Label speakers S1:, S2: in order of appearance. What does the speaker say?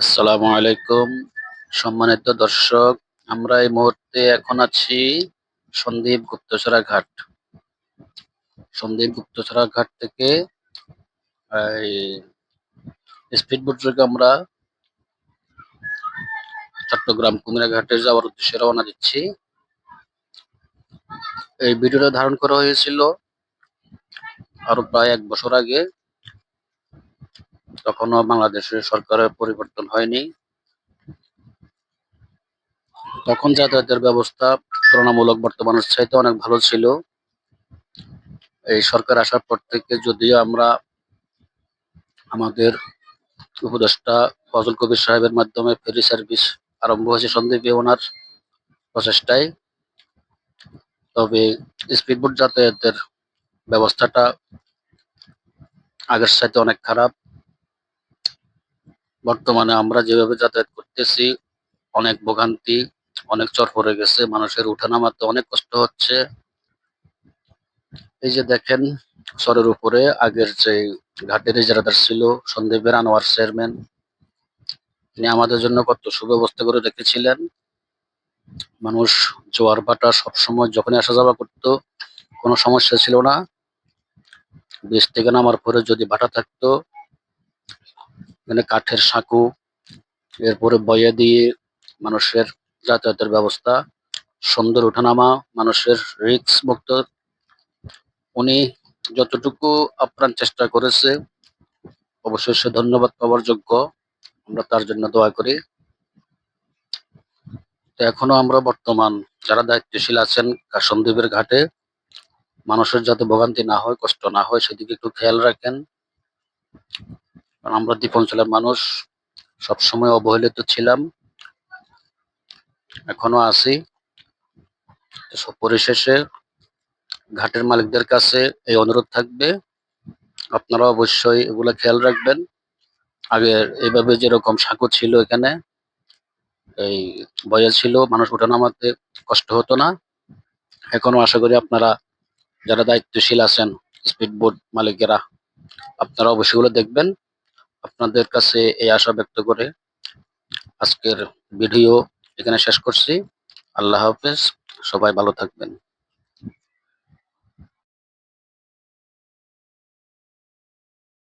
S1: আসসালামু আলাইকুম। সম্মানিত দর্শক, আমরা এই মুহূর্তে এখন আছি সন্দীপ গুপ্তছড়া ঘাট। সন্দীপ গুপ্তছড়া ঘাট থেকে স্পিড বোট যোগে আমরা চট্টগ্রাম কুমিরা ঘাটে যাওয়ার উদ্দেশ্যে রওনা দিচ্ছি। এই ভিডিওটা ধারণ করা হয়েছিল আরও প্রায় এক বছর আগে। তখনও বাংলাদেশের সরকারের পরিবর্তন হয়নি। তখন যাতায়াতের ব্যবস্থা তুলনামূলক বর্তমানের চাইতে অনেক ভালো ছিল। এই সরকার আসার পর থেকে যদিও আমরা আমাদের উপদেষ্টা ফজল কবির সাহেবের মাধ্যমে ফেরি সার্ভিস আরম্ভ হয়েছে সন্দীপে ওনার প্রচেষ্টায়। তবে স্পিডবোট যাতায়াতের ব্যবস্থাটা আগের সাথে অনেক খারাপ। বর্তমানে আমরা যেভাবে যাতায়াত করতেছি, অনেক ভোগান্তি, অনেক চর পড়ে গেছে, মানুষের উঠানামাতে অনেক কষ্ট হচ্ছে। এই যে দেখেন, চরের উপরে আগের যে ঘাটের ইজারাদার ছিল, সন্দীপের আনোয়ার চেয়ারম্যান, তিনি আমাদের জন্য কত সুব্যবস্থা করে রেখেছিলেন। মানুষ জোয়ার বাটা সবসময় যখনই আসা যাওয়া করতো, কোনো সমস্যা ছিল না। বীজ থেকে নামার পরে যদি ভাটা থাকতো এখানে কাঠের সাঁকু, এরপরে বয়ে দিয়ে মানুষের যাতায়াতের ব্যবস্থা, সুন্দর ওঠানামা, মানুষের রিক্স মুক্ত উনি যতটুকু আপ্রাণ চেষ্টা করেছে অবশ্যই সে ধন্যবাদ পাওয়ার যোগ্য। আমরা তার জন্য দোয়া করি। তো এখনও আমরা বর্তমান যারা দায়িত্বশীল আছেন সন্দীপের ঘাটে, মানুষের যাতে ভোগান্তি না হয়, কষ্ট না হয়, সেদিকে একটু খেয়াল রাখেন। কারণ আমরা দ্বীপ অঞ্চলের মানুষ, সবসময় অবহেলিত ছিলাম। এখনও আছি। পরিশেষে ঘাটের মালিকদের কাছে এই অনুরোধ থাকবে। আপনারা অবশ্যই এগুলো খেয়াল রাখবেন। আগে এইভাবে যেরকম সাঁকো ছিল এখানে, এই বয়া ছিল, মানুষ ওঠানামাতে কষ্ট হতো না। এখনও আশা করি আপনারা যারা দায়িত্বশীল আছেন, স্পিড বোট মালিকেরা, আপনারা অবশ্যই দেখবেন। আপনাদের কাছে এই আশা ব্যক্ত করে আজকের ভিডিও এখানে শেষ করছি। আল্লাহ হাফেজ। সবাই ভালো থাকবেন।